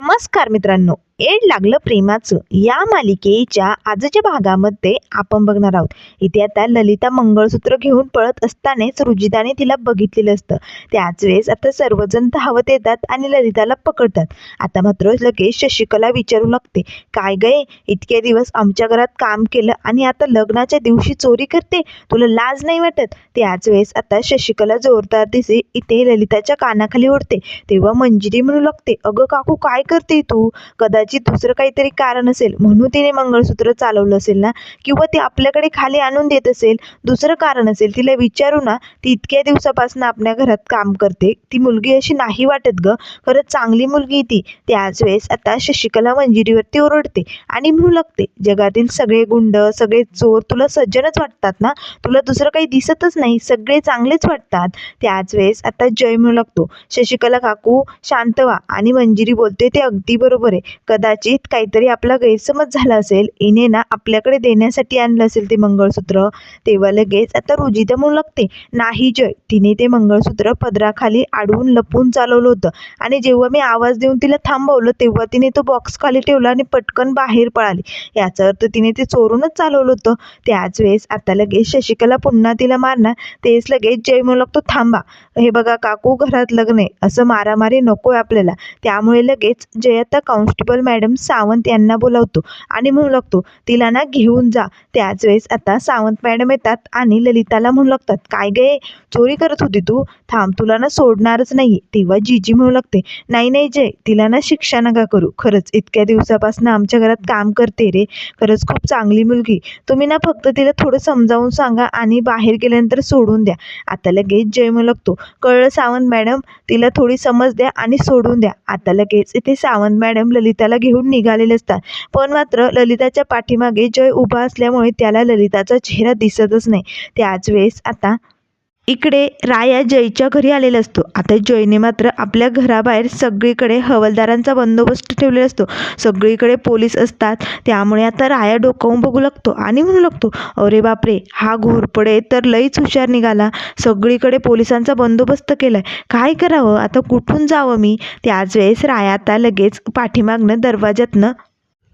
नमस्कार मित्रांनो. एड लागलं प्रेमाचं. या मालिकेच्या आजच्या भागामध्ये आपण बघणार आहोत. इथे आता ललिता मंगळसूत्र घेऊन पळत असतानाच रुजिताने तिला बघितलेलं असतं. त्याच वेळेस आता सर्वजण धावत येतात आणि ललिताला पकडतात. आता मात्र लगेच शशिकला विचारू लागते काय गये इतके दिवस आमच्या घरात काम केलं आणि आता लग्नाच्या दिवशी चोरी करते? तुला लाज नाही वाटत? त्याच वेळेस आता शशिकला जोरदार दिसे इथे ललिताच्या कानाखाली ओढते. तेव्हा मंजिरी म्हणू लागते अगं काकू काय करते तू? कदाचित दुसरं काहीतरी कारण असेल म्हणून तिने मंगळसूत्र चालवलं असेल ना किंवा ती आपल्याकडे खाली आणून देत असेल दुसरं कारण असेल तिला विचारू ना ती इतक्या दिवसापासून आपल्या घरात काम करते ती मुलगी अशी नाही वाटत ग खरंच चांगली मुलगी ती. त्याच वेळेस आता शशिकला मंजिरीवरती ओरडते आणि म्हणू लागते जगातील सगळे गुंड सगळे चोर तुला सज्जनच वाटतात ना? तुला दुसरं काही दिसतच नाही सगळे चांगलेच वाटतात. त्याच वेळेस आता जय म्हणू लागतो शशिकला काकू शांत व्हा. आणि मंजिरी बोलते ते अगदी बरोबर आहे. कदाचित काहीतरी आपला गैरसमज झाला असेल. इने ना आपल्याकडे देण्यासाठी आणलं असेल ते मंगळसूत्र. तेव्हा लगेच आता रुजिता म्हणू लागते नाही जय. तिने ते मंगळसूत्र पदराखाली आडवून लपवून चालवलं होतं. आणि जेव्हा मी आवाज देऊन तिला थांबवलं तेव्हा तिने तो बॉक्स खाली ठेवला आणि पटकन बाहेर पळाली. याचा अर्थ तिने ते चोरूनच चालवलं होतं. त्याच वेळेस आता लगेच शशिकला पुन्हा तिला मारणार. तेच लगेच जय म्हणू लागतो थांबा. हे बघा काकू घरात लग्न आहे. असं मारामारी नको आहे आपल्याला. त्यामुळे लगेच जय आता कॉन्स्टेबल मॅडम सावंत यांना बोलावतो आणि म्हणू लागतो तिला ना घेऊन जा. त्याच वेळेस आता सावंत मॅडम येतात आणि ललिताला म्हणू लागतात काय गे चोरी करत होती तू? थांब तुला ना सोडणारच नाही. तेव्हा जीजी म्हणू लागते नाही नाही जय तिला ना शिक्षा नका करू. खरंच इतक्या दिवसापासून आमच्या घरात काम करते रे. खरंच खूप चांगली मुलगी. तुम्ही ना फक्त तिला थोडं समजावून सांगा आणि बाहेर गेल्यानंतर सोडून द्या. आता लगेच जय म्हणू लागतो कळलं सावंत मॅडम? तिला थोडी समज द्या आणि सोडून द्या. आता लगेच इथे सावंत मॅडम ललिताला घेऊन निघालेले असतात. पण मात्र ललिताच्या पाठीमागे जय उभा असल्यामुळे त्याला ललिताचा चेहरा दिसतच नाही. त्याच वेळेस आता इकडे राया जयच्या घरी आलेला असतो. आता जयने मात्र आपल्या घराबाहेर सगळीकडे हवालदारांचा बंदोबस्त ठेवलेला असतो. सगळीकडे पोलीस असतात. त्यामुळे आता राया डोकावून बघू लागतो आणि म्हणू लागतो अरे बापरे हा घोरपडे तर लईच हुशार निघाला. सगळीकडे पोलिसांचा बंदोबस्त केलाय. काय करावं? आता कुठून जावं मी? त्याच वेळेस राया आता लगेच पाठीमागनं दरवाज्यातनं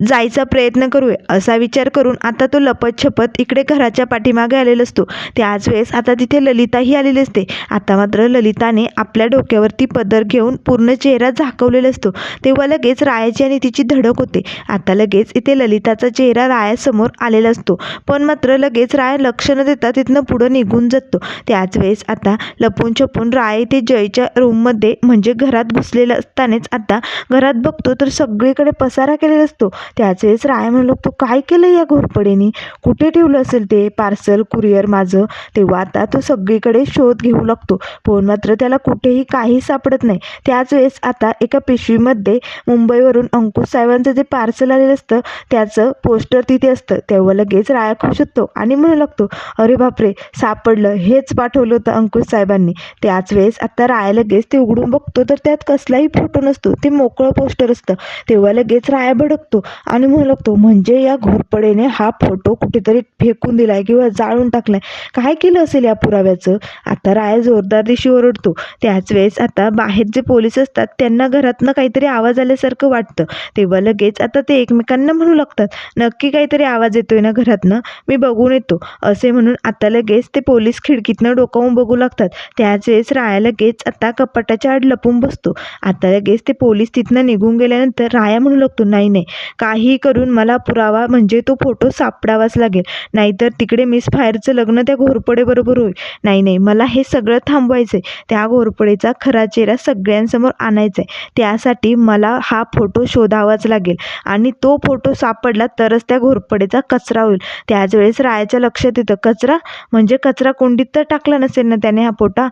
जायचा प्रयत्न करूया. असा विचार करून आता तो लपत छपत इकडे घराच्या पाठीमागे आलेला असतो. त्याच वेळेस आता तिथे ललिताही आलेली असते. आता मात्र ललिताने आपल्या डोक्यावरती पदर घेऊन पूर्ण चेहरा झाकवलेला असतो. तेव्हा लगेच रायाची आणि तिची धडक होते. आता लगेच इथे ललिताचा चेहरा रायासमोर आलेला असतो. पण मात्र लगेच राय लक्ष न देता तिथनं पुढं निघून जातो. त्याच वेळेस आता लपून छपून राय ते जयच्या रूममध्ये म्हणजे घरात घुसलेलं असतानाच आता घरात बघतो तर सगळीकडे पसारा केलेला असतो. त्याचेच राय म्हणलो तू काय केलं या घोरपडेने? कुठे ठेवलं असेल ते पार्सल कुरिअर माझं? तेव्हा आता तो सगळीकडे शोध घेऊ लागतो. पण मात्र त्याला कुठेही काही सापडत नाही. त्याच वेळेस आता एका पिशवीमध्ये मुंबईवरून अंकुश साहेबांचं जे पार्सल आलेलं असतं त्याचं पोस्टर तिथे असतं. तेव्हा लगेच राया खुश होतो आणि म्हणू लागतो अरे बापरे सापडलं. हेच पाठवलं होतं अंकुश साहेबांनी. त्याच वेळेस आता राया लगेच ते उघडून बघतो तर त्यात कसलाही फोटो नसतो. ते मोकळं पोस्टर असतं. तेव्हा लगेच राया भडकतो. आणि म्हणू लागतो म्हणजे या घोरपडेने हा फोटो कुठेतरी फेकून दिलाय किंवा जाळून टाकलाय. काय केलं असेल या पुराव्याचं? आता राया जोरदार दिशी ओरडतो. त्याच वेळेस आता बाहेर जे पोलीस असतात त्यांना घरातनं काहीतरी आवाज आल्यासारखं वाटतं. तेव्हा लगेच आता ते एकमेकांना म्हणू लागतात. नक्की काहीतरी आवाज येतोय ना घरातनं? मी बघून येतो. असे म्हणून आता लगेच ते पोलीस खिडकीतनं डोकावून बघू लागतात. त्याच वेळेस राया लगेच आता कपाटाच्या आड लपून बसतो. आता लगेच ते पोलीस तिथनं निघून गेल्यानंतर राया म्हणू लागतो नाही नाही. काही करून मला पुरावा म्हणजे तो फोटो सापडावाच लागेल. नाहीतर तिकडे मिस फायरचं लग्न त्या घोरपडेबरोबर होईल. नाही नाही मला हे सगळं थांबवायचं आहे त्या घोरपडेचा खरा चेहरा सगळ्यांसमोर आणायचा आहे त्यासाठी मला हा फोटो शोधावाच लागेल. आणि तो फोटो सापडला तरच त्या घोरपडेचा कचरा होईल. त्याच वेळेस रायाच्या लक्षात येतं कचरा? म्हणजे कचरा कुंडीत तर टाकला नसेल ना त्याने हा फोटा?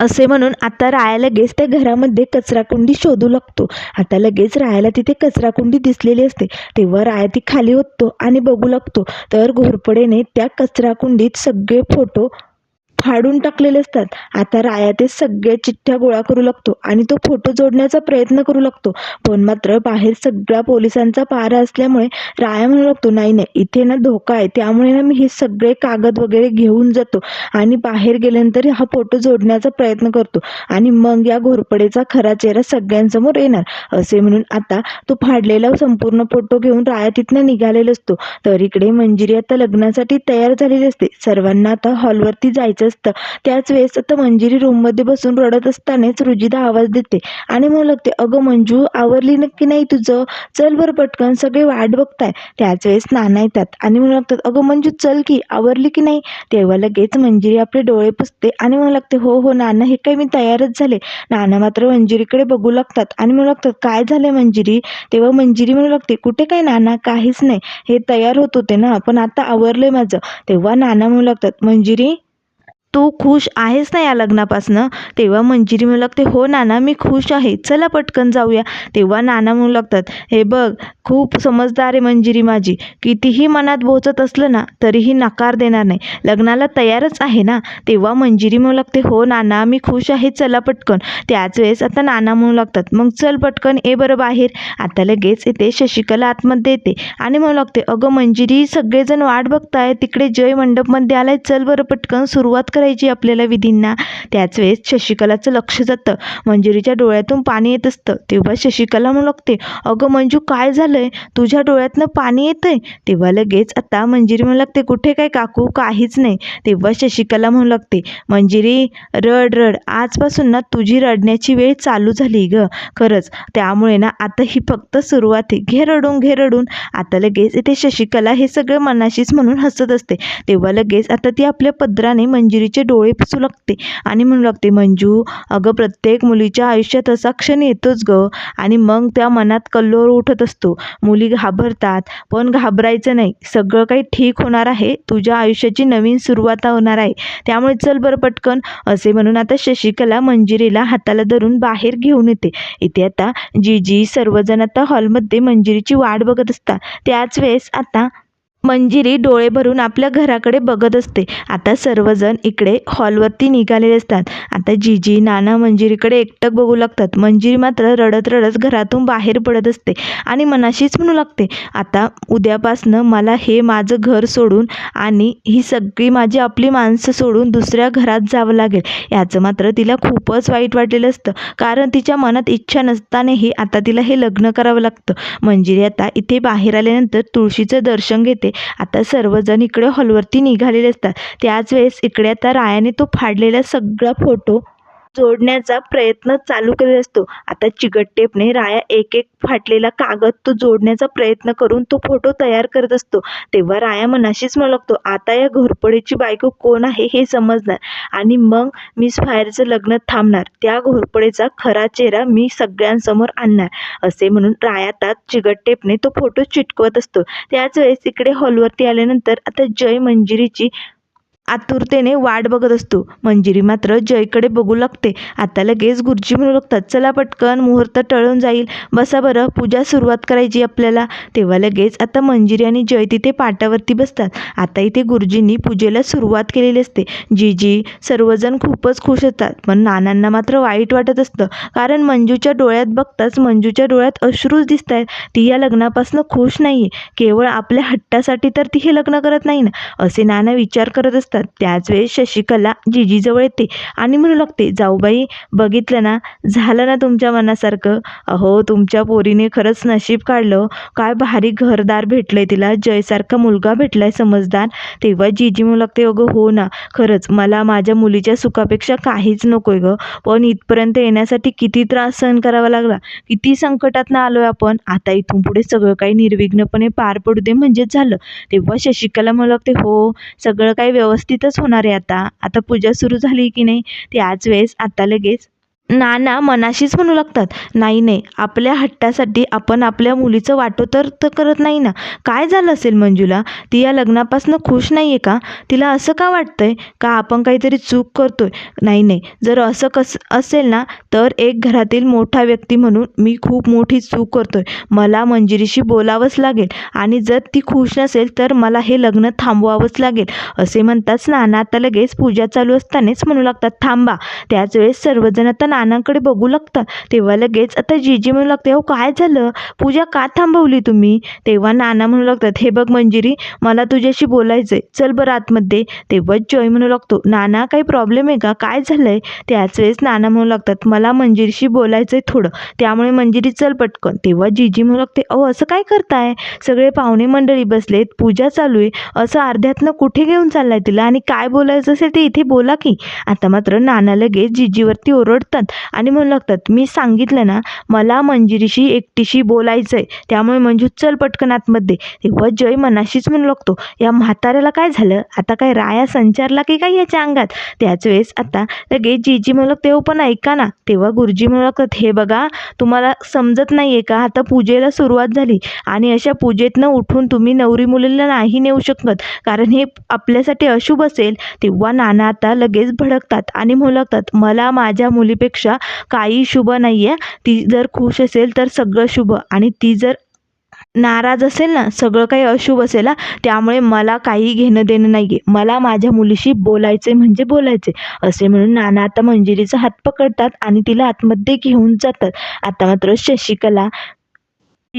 असे म्हणून आता राया लगेच त्या घरामध्ये कचराकुंडी शोधू लागतो. आता लगेच रायाला तिथे कचराकुंडी दिसलेली असते. तेव्हा राया ती खाली होतो आणि बघू लागतो. तर घोरपडेने त्या कचराकुंडीत सगळे फोटो फाडून टाकलेले असतात. आता राया ते सगळ्या चिठ्ठ्या गोळा करू लागतो आणि तो फोटो जोडण्याचा प्रयत्न करू लागतो. पण मात्र बाहेर सगळ्या पोलिसांचा पारा असल्यामुळे राया म्हणू लागतो नाही नाही इथे ना धोका आहे. त्यामुळे ना मी हे सगळे कागद वगैरे घेऊन जातो आणि बाहेर गेल्यानंतर हा फोटो जोडण्याचा प्रयत्न करतो आणि मग या घोरपडेचा खरा चेहरा सगळ्यांसमोर येणार. असे म्हणून आता तो फाडलेला संपूर्ण फोटो घेऊन राया तिथनं निघालेला असतो. तर इकडे मंजिरी आता लग्नासाठी तयार झालेली असते. सर्वांना आता हॉलवरती जायचं असतं. त्याच वेळेस आता मंजिरी रूममध्ये बसून रडत असतानाच रुजिदा आवाज देते आणि मला लागते अगं मंजू आवरली नक्की नाही तुझं? चल बरं पटकन सगळे वाट बघताय. त्याच वेळेस नाना येतात आणि म्हणू लागतात अगं मंजू चल की आवरली की नाही? तेव्हा लगेच मंजिरी आपले डोळे पुसते आणि म्हणू लागते हो हो नाना हे काही मी तयारच झाले. नाना मात्र मंजिरीकडे बघू लागतात आणि म्हणू लागतात काय झालंय मंजिरी? तेव्हा मंजिरी म्हणू लागते कुठे काय नाना? काहीच नाही. हे तयार होत होते ना पण आता आवरलंय माझं. तेव्हा नाना म्हणू लागतात मंजिरी तू खुश आहेस ना या लग्नापासनं? तेव्हा मंजिरी म्हणू लागते हो नाना मी खुश आहे. चला पटकन जाऊया. तेव्हा नाना म्हणू लागतात हे बघ खूप समजदार आहे मंजिरी माझी. कितीही मनात बोचत असलं ना तरीही नकार देणार नाही. लग्नाला तयारच आहे ना? तेव्हा मंजिरी म्हणू लागते हो नाना मी खुश आहे. चला पटकन. त्याच वेळेस आता नाना म्हणू लागतात मग चल पटकन ये बरं बाहेर. आता लगेच येते शशिकला आतमध्ये येते आणि म्हणू लागते अगं मंजिरी सगळेजण वाट बघताय. तिकडे जय मंडपमध्ये आलाय. चल बरं पटकन सुरुवात करायची आपल्याला विधींना. त्याच वेळेस शशिकलाचं लक्ष जातं. मंजिरीच्या डोळ्यातून पाणी येत असतं. तेव्हा शशिकला म्हणू लागते अगं मंजू काय झालंय? तुझ्या डोळ्यातनं पाणी येतंय? तेव्हा लगेच आता मंजिरी म्हणू लागते कुठे काय काकू? काहीच नाही. तेव्हा शशिकला म्हणू लागते मंजिरी रड रड. आजपासून ना तुझी रडण्याची वेळ चालू झाली ग. खरंच त्यामुळे ना आता ही फक्त सुरुवात आहे. घे रडून घे रडून. आता लगेच इथे शशिकला हे सगळं मनाशीच म्हणून हसत असते. तेव्हा लगेच आता ती आपल्या पदराने मंजिरी मंजिरीचे डोळे सुलगते लागते आणि म्हणू लागते मंजू अगं प्रत्येक मुलीच्या आयुष्यात असा क्षण येतोच ग आणि मग त्या मनात कल्लोळ उठत असतो. मुली घाबरतात पण घाबरायचं नाही. सगळं काही ठीक होणार आहे. तुझ्या आयुष्याची नवीन सुरुवात होणार आहे. त्यामुळे चल बरं पटकन असे म्हणून आता शशिकला मंजिरीला हाताला धरून बाहेर घेऊन येते. इथे आता जीजी सर्वजण आता हॉलमध्ये मंजिरीची वाट बघत असतात. त्याच वेळेस आता मंजिरी डोळे भरून आपल्या घराकडे बघत असते. आता सर्वजण इकडे हॉलवरती निघालेले असतात. आता जीजी नाना मंजिरीकडे एकटक बघू लागतात. मंजिरी मात्र रडत रडत घरातून बाहेर पडत असते आणि मनाशीच म्हणू लागते आता उद्यापासनं मला हे माझं घर सोडून आणि ही सगळी माझी आपली माणसं सोडून दुसऱ्या घरात जावं लागेल. याचं मात्र तिला खूपच वाईट वाटलेलं असतं. कारण तिच्या मनात इच्छा नसतानाही आता तिला हे लग्न करावं लागतं. मंजिरी आता इथे बाहेर आल्यानंतर तुळशीचं दर्शन घेते. आता सर्वजण इकडे हॉलवरती निघालेले असतात. त्याच वेळेस इकडे आता रायाने तो फाडलेला सगळा फोटो जोडण्याचा प्रयत्न चालू केलेला असतो. आता चिकट टेपने राया एक एक फाटलेला कागद तो जोडण्याचा प्रयत्न करून तो फोटो तयार करत असतो. तेव्हा राया मनाशीच म्हणू लागतो आता या घोरपडीची बायको कोण आहे हे समजणार. आणि मग मिस फायरचं लग्न थांबणार. त्या घोरपडेचा खरा चेहरा मी सगळ्यांसमोर आणणार. असे म्हणून राया तात चिकट टेपने तो फोटो चिटकवत असतो. त्याच वेळेस इकडे हॉलवरती आल्यानंतर आता जय मंजिरीची आतुरतेने वाट बघत असतो. मंजिरी मात्र जयकडे बघू लागते. आता लगेच गुरुजी म्हणू लागतात चला पटकन मुहूर्त टळून जाईल. बसा बरं पूजा सुरुवात करायची आपल्याला. तेव्हा लगेच आता मंजिरी आणि जय तिथे पाटावरती बसतात. आता इथे गुरुजींनी पूजेला सुरुवात केलेली असते. जी जी सर्वजण खूपच खुश असतात पण नानांना मात्र वाईट वाटत असतं. कारण मंजूच्या डोळ्यात बघताच मंजूच्या डोळ्यात अश्रूच दिसत आहेत ती या लग्नापासून खुश नाही आहे केवळ आपल्या हट्टासाठी तर ती हे लग्न करत नाही ना? असे नाना विचार करत असतात. त्याच वेळेस शशिकला जीजीजवळ येते आणि म्हणू लागते जाऊबाई बघितलं ना झालं ना तुमच्या मनासारखं. अहो तुमच्या पोरीने खरंच नशीब काढलं. काय भारी घरदार भेटलं आहे तिला. जयसारखा मुलगा भेटलाय समजदार. तेव्हा जीजी म्हणू लागते अगं हो ना खरंच. मला माझ्या मुलीच्या सुखापेक्षा काहीच नकोय गं. पण इथपर्यंत येण्यासाठी किती त्रास सहन करावा लागला. किती संकटातनं आहे आपण. आता इथून पुढे सगळं काही निर्विघ्नपणे पार पडू दे म्हणजेच झालं. तेव्हा शशिकला म्हणू लागते हो सगळं काही व्यवस्थितच होणार आहे आता. आता पूजा सुरू झाली की नाही ती आज वेळेस आत्ता लगेच नाना मनाशीच म्हणू लागतात. नाही नाही आपल्या हट्टासाठी आपण आपल्या मुलीचं वाटो तर तर करत नाही ना. काय झालं असेल मंजूला? ती या लग्नापासून खुश नाही आहे का? तिला असं का वाटतं आहे का आपण काहीतरी चूक करतो आहे नाही नाही जर असं कस असेल ना तर एक घरातील मोठा व्यक्ती म्हणून मी खूप मोठी चूक करतो आहे मला मंजिरीशी बोलावंच लागेल आणि जर ती खुश नसेल तर मला हे लग्न थांबवावंच लागेल. असे म्हणताच नाना आता लगेच पूजा चालू असतानाच म्हणू लागतात थांबा त्याच वेळेस सर्वजण आता नानांकडे बघू लागतात तेव्हा लगेच आता जीजी म्हणू लागते अहो काय झालं? पूजा का थांबवली तुम्ही? तेव्हा नाना म्हणू लागतात हे बघ मंजिरी मला तुझ्याशी बोलायचंय. चल बरं आतमध्ये. तेव्हा जॉय म्हणू लागतो नाना काही प्रॉब्लेम आहे का? काय झालंय? त्याच वेळेस नाना म्हणू लागतात मला मंजिरीशी बोलायचंय थोडं. त्यामुळे मंजिरी चल पटकन. तेव्हा जीजी म्हणू लागते अहो असं काय करताय? सगळे पाहुणे मंडळी बसलेत पूजा चालू आहे. असं अर्ध्यातनं कुठे घेऊन चाललाय तिला? आणि काय बोलायचं असेल ते इथे बोला की. आता मात्र नाना लगेच जीजीवरती ओरडतात. आणि म्हणू लागतात मी सांगितलं ना मला मंजिरीशी एकटीशी बोलायचं आहे त्यामुळे मंजू चल पटकन आतमध्ये. तेव्हा जय मनाशीच म्हणू लागतो या म्हाताऱ्याला काय झालं? आता काय राया संचारला की काय याच्या अंगात? त्याच वेळेस आता लगेच जीजी म्हणू लागते तेव्हा पण ऐका ना. तेव्हा गुरुजी म्हणू लागतात हे बघा तुम्हाला समजत नाही आहे का? आता पूजेला सुरुवात झाली आणि अशा पूजेतनं उठून तुम्ही नवरी मुलीला नाही नेऊ शकत. कारण हे आपल्यासाठी अशुभ असेल. तेव्हा नाना आता लगेच भडकतात आणि म्हणू लागतात मला माझ्या मुलीपेक्षा काही शुभ नाही आहे ती जर खुश असेल तर सगळं शुभ. आणि ती जर नाराज असेल ना सगळं काही अशुभ असेल ना त्यामुळे मला काही घेणं देणं नाही आहे मला माझ्या मुलीशी बोलायचे म्हणजे बोलायचे असे म्हणून नाना आता मंजिरीचा हात पकडतात आणि तिला आतमध्ये घेऊन जातात. आता मात्र शशिकला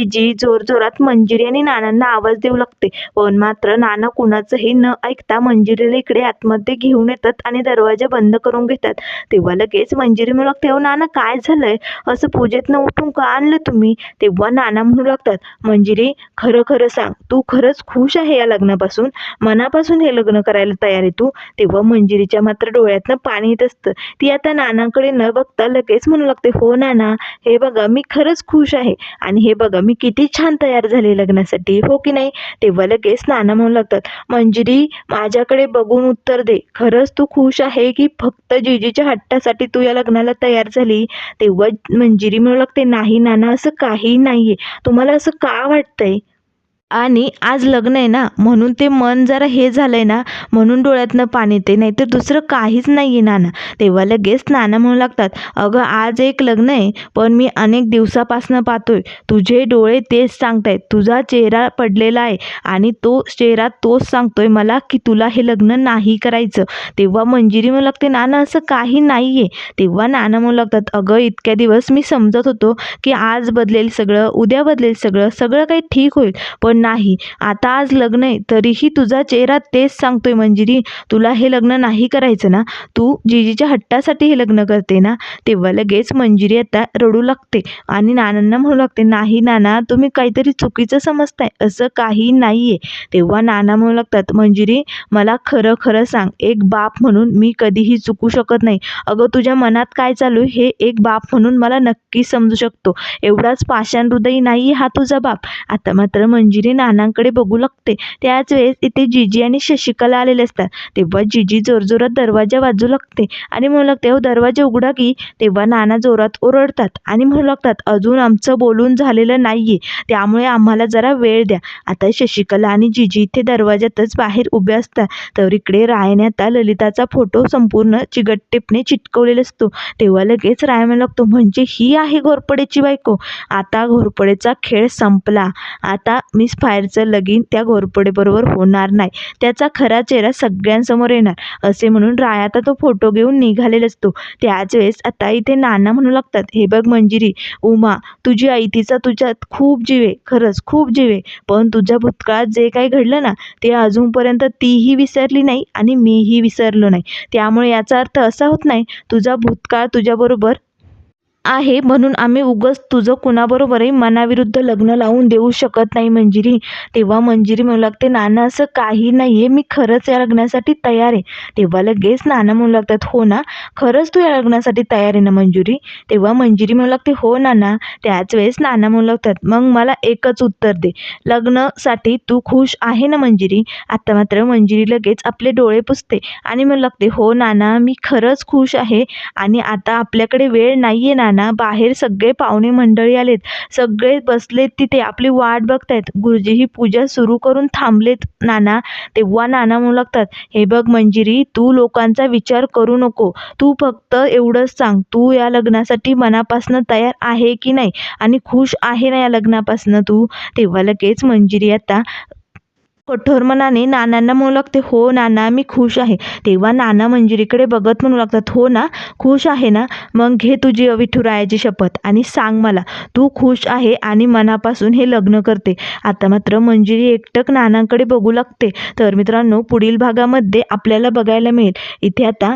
जी जोरजोरात मंजिरी आणि नानांना आवाज देऊ लागते. पण मात्र नाना कुणाचंही न ऐकता मंजिरीला इकडे आतमध्ये घेऊन येतात आणि दरवाजा बंद करून घेतात. तेव्हा लगेच मंजिरी म्हणू लागते हो नाना काय झालंय? असं पूजेतनं उठून का आणलं तुम्ही? तेव्हा नाना म्हणू लागतात मंजिरी खरं खरं सांग. तू खरंच खुश आहे या लग्नापासून? मनापासून हे लग्न करायला तयार आहे तू? तेव्हा मंजिरीच्या मात्र डोळ्यातनं पाणी येत असतं. ती आता नानाकडे न बघता लगेच म्हणू लागते हो नाना हे बघा मी खरंच खुश आहे. आणि हे बघा मी किती छान तयार झाले लग्नासाठी हो की नाही? तेव्हा लगेच नाना म्हणू लागतात मंजिरी माझ्याकडे बघून उत्तर दे. खरंच तू खुश आहे की फक्त जीजीच्या हट्टासाठी तू या लग्नाला तयार झाली? तेव्हा मंजिरी म्हणू लागते नाही नाना असं काही नाहीये. तुम्हाला असं का वाटतंय? आणि आज लग्न आहे ना म्हणून ते मन जरा हे झालं आहे ना म्हणून डोळ्यातनं पाणी येते नाहीतर दुसरं काहीच नाही आहे नाना. तेव्हा लगेच नाना म्हणू लागतात अगं आज एक लग्न आहे पण मी अनेक दिवसापासनं पाहतोय. तुझे डोळे तेच सांगतायत. तुझा चेहरा पडलेला आहे आणि तो चेहरा तोच सांगतोय मला की तुला हे लग्न नाही करायचं. तेव्हा मंजिरी म्हणू लागते नाना असं काही नाही आहे तेव्हा नाना म्हणू लागतात अगं इतक्या दिवस मी समजत होतो की आज बदलेल सगळं उद्या बदलेल सगळं सगळं काही ठीक होईल पण नाही. आता आज लग्न आहे तरीही तुझा चेहरा तेच सांगतोय मंजिरी. तुला हे लग्न नाही करायचं ना? तू जिजीच्या हट्टासाठी हे लग्न करते ना? तेव्हा लगेच मंजिरी आता रडू लागते आणि नानांना म्हणू लागते नाही नाना तुम्ही काहीतरी चुकीचं समजताय. असं काही नाही आहे तेव्हा नाना म्हणू लागतात मंजिरी मला खरं खरं सांग एक बाप म्हणून मी कधीही चुकू शकत नाही. अगं तुझ्या मनात काय चालू आहे? हे एक बाप म्हणून मला नक्की समजू शकतो. एवढाच पाषाण हृदयी नाही हा तुझा बाप. आता मात्र मंजिरी नानांकडे बघू लागते. त्याच वेळेस इथे जिजी आणि शशिकला आलेले असतात. तेव्हा जिजी जोरजोरात दरवाजा वाजू लागते आणि म्हणू लागते हो दरवाजा उघडा की. तेव्हा नाना जोरात ओरडतात आणि म्हणू लागतात अजून आमचं बोलून झालेलं नाहीये. त्यामुळे आम्हाला जरा वेळ द्या. आता शशिकला आणि जिजी इथे दरवाजातच बाहेर उभे असतात. तर इकडे रायने आता ललिताचा फोटो संपूर्ण चिगटटेपने चिटकवलेला असतो. तेव्हा लगेच राय म्हणू लागतो म्हणजे ही आहे घोरपडेची बायको. आता घोरपडेचा खेळ संपला. आता मी फायरचं लगीन त्या घोरपडेबरोबर होणार नाही. त्याचा खरा चेहरा सगळ्यांसमोर येणार. असे म्हणून राय आता तो फोटो घेऊन निघालेला असतो. त्याच वेळेस आता इथे नाना म्हणू लागतात हे बघ मंजिरी उमा तुझी आई तिचा तुझ्यात खूप जीव आहे. खरंच खूप जीव आहे. पण तुझ्या भूतकाळात जे काही घडलं ना ते अजूनपर्यंत तीही विसरली नाही आणि मीही विसरलो नाही. त्यामुळे याचा अर्थ असा होत नाही तुझा भूतकाळ तुझ्याबरोबर आहे म्हणून आम्ही उगाच तुझं कुणाबरोबरही मनाविरुद्ध लग्न लावून देऊ शकत नाही मंजिरी. तेव्हा मंजिरी म्हणू लागते नाना असं काही नाही आहे मी खरंच या लग्नासाठी तयार आहे. तेव्हा लगेच नाना म्हणू लागतात हो ना खरंच तू या लग्नासाठी तयार आहे ना मंजुरी? तेव्हा मंजिरी म्हणू लागते हो नाना. त्याच वेळेस नाना म्हणू लागतात मग मला एकच उत्तर दे. लग्नासाठी तू खुश आहे ना मंजिरी? आता मात्र मंजिरी लगेच आपले डोळे पुसते आणि म्हणू लागते हो नाना मी खरंच खुश आहे आणि आता आपल्याकडे वेळ नाही आहे नाना. बाहेर सगळे पाहुणे मंडळी आलेत. सगळे बसलेत तिथे. आपली वाट बघतायत. गुरुजी ही पूजा सुरू करून थांबलेत नाना. तेव्हा नाना म्हणू लागतात हे बघ मंजिरी तू लोकांचा विचार करू नको. तू फक्त एवढंच सांग. तू या लग्नासाठी मनापासनं तयार आहे की नाही? आणि खुश आहे ना या लग्नापासनं तू? तेव्हा लगेच मंजिरी आता कठोर मनाने नानांना म्हणू लागते हो नाना मी खुश आहे. तेव्हा नाना मंजिरीकडे बघत म्हणू लागतात हो ना खुश आहे ना? मग घे तुझी विठुरायाची शपथ आणि सांग मला तू खुश आहे आणि मनापासून हे लग्न करते. आता मात्र मंजिरी एकटक नानांकडे बघू लागते. तर मित्रांनो पुढील भागामध्ये आपल्याला बघायला मिळेल. इथे आता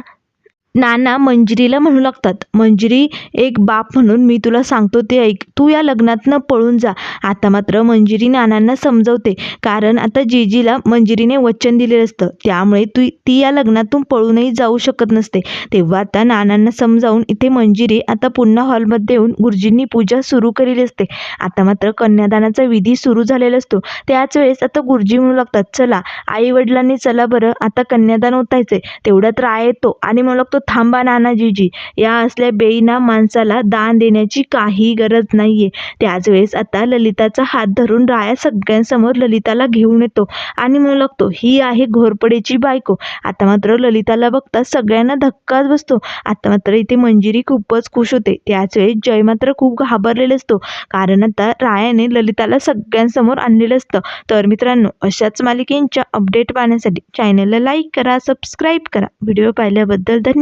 नाना मंजिरीला म्हणू लागतात मंजिरी एक बाप म्हणून मी तुला सांगतो ते ऐक. तू या लग्नातनं पळून जा. आता मात्र मंजिरी नानांना समजवते. कारण आता जीजीला मंजिरीने वचन दिलेलं असतं. त्यामुळे तू ती या लग्नातून पळूनही जाऊ शकत नसते. तेव्हा आता नानांना समजावून इथे मंजिरी आता पुन्हा हॉलमध्ये येऊन गुरुजींनी पूजा सुरू केलेली असते. आता मात्र कन्यादानाचा विधी सुरू झालेला असतो. त्याच वेळेस आता गुरुजी म्हणू लागतात चला आई वडिलांनी चला बरं आता कन्यादान होतायचे तेवढ्यात राय येतो. आणि म्हणू लागतो थांबा नानाजीजी. या असल्या बेईना माणसाला दान देण्याची काही गरज नाहीये. त्याच वेळेस आता ललिताचा हात धरून राया सगळ्यांसमोर ललिताला घेऊन येतो आणि म्हणू लागतो ही आहे घोरपडेची बायको. आता मात्र ललिताला बघता सगळ्यांना धक्काच बसतो. आता मात्र इथे मंजिरी खूपच खुश होते. त्याच वेळेस जय मात्र खूप घाबरलेला असतो. कारण आता रायाने ललिताला सगळ्यांसमोर आणलेलं असतं. तर मित्रांनो अशाच मालिकेंच्या अपडेट पाहण्यासाठी चॅनलला लाईक करा सबस्क्राईब करा. व्हिडिओ पाहिल्याबद्दल धन्यवाद.